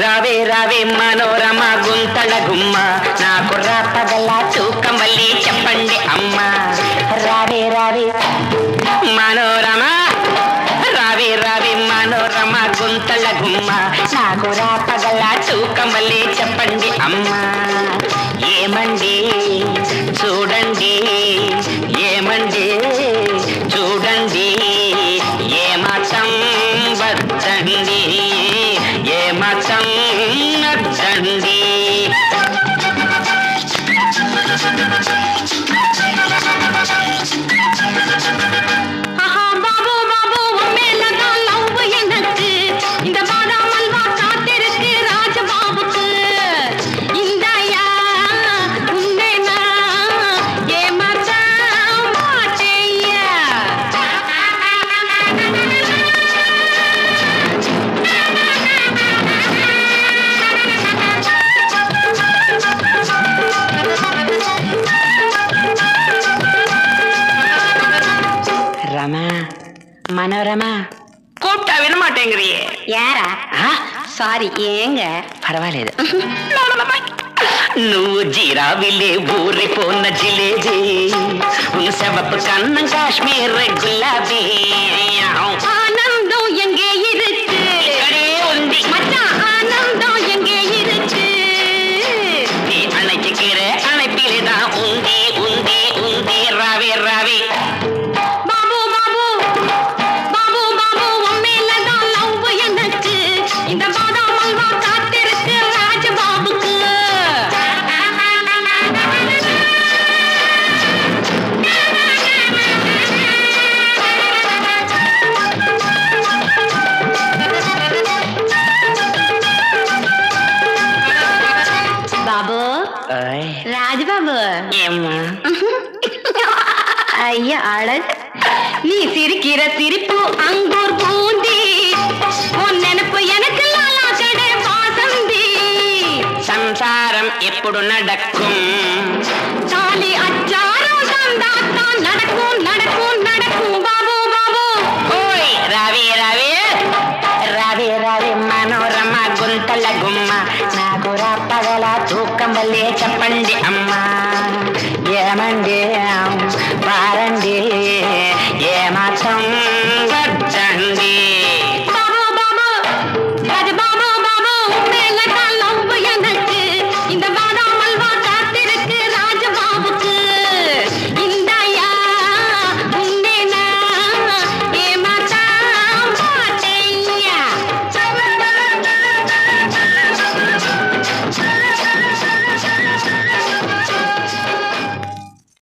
రావే రావే మనోరమ గుంతల గుమ్మ. నాకు రాపగల తూకం వల్లి చెప్పండి అమ్మ. రావే రావే మనోరమ రావే రావే మనోరమ గుంతల గుమ్మ. నాకు రాపగల తూకం వల్లి చెప్పండి అమ్మ. ఏమండి చూడండి ఏమండి చూడండి ఏ వద్దండి. मचन्नत झंडी ரமா மனோரமா கூப்பிட்டா விட மாட்டேங்கிறியே யாரா ஆ, சாரி ஏங்க పర్వాలేదు నువ్వు జీరావిలే ఊరిపోన్న జిలేబీ ఉన్ సెవపు కన్నం కాశ్మీర్ గులాబీ ஆனந்தம் எங்கே இருக்கு ఇక్కడే ఉంది மச்சான் ஆனந்தம் எங்கே இருக்கு నీ అణచికిర అణపిలిదా ఉంది ఉంది ఉంది రావే రావే பாபு ராஜ்பாபு ஏம்மா ஐயா அழகு நீ சிரிக்கிற சிரிப்பு அங்கோர் பூந்தி உன் நினப்பு எனக்கு வாசந்தி சம்சாரம் எப்படு நடக்கும் சாலி அச்சாரம் சந்தாத்தான் நடக்கும் நடக்கும் நடக்கும் பாபு பாபு ஓய் ரவி ரவி ரவி ரவி மனோரமா குந்தல கும்மா நாகுரா பகலா தூ భలే చెప్పండి అమ్మా. ఏమండి? పారండి ఏమాత్రం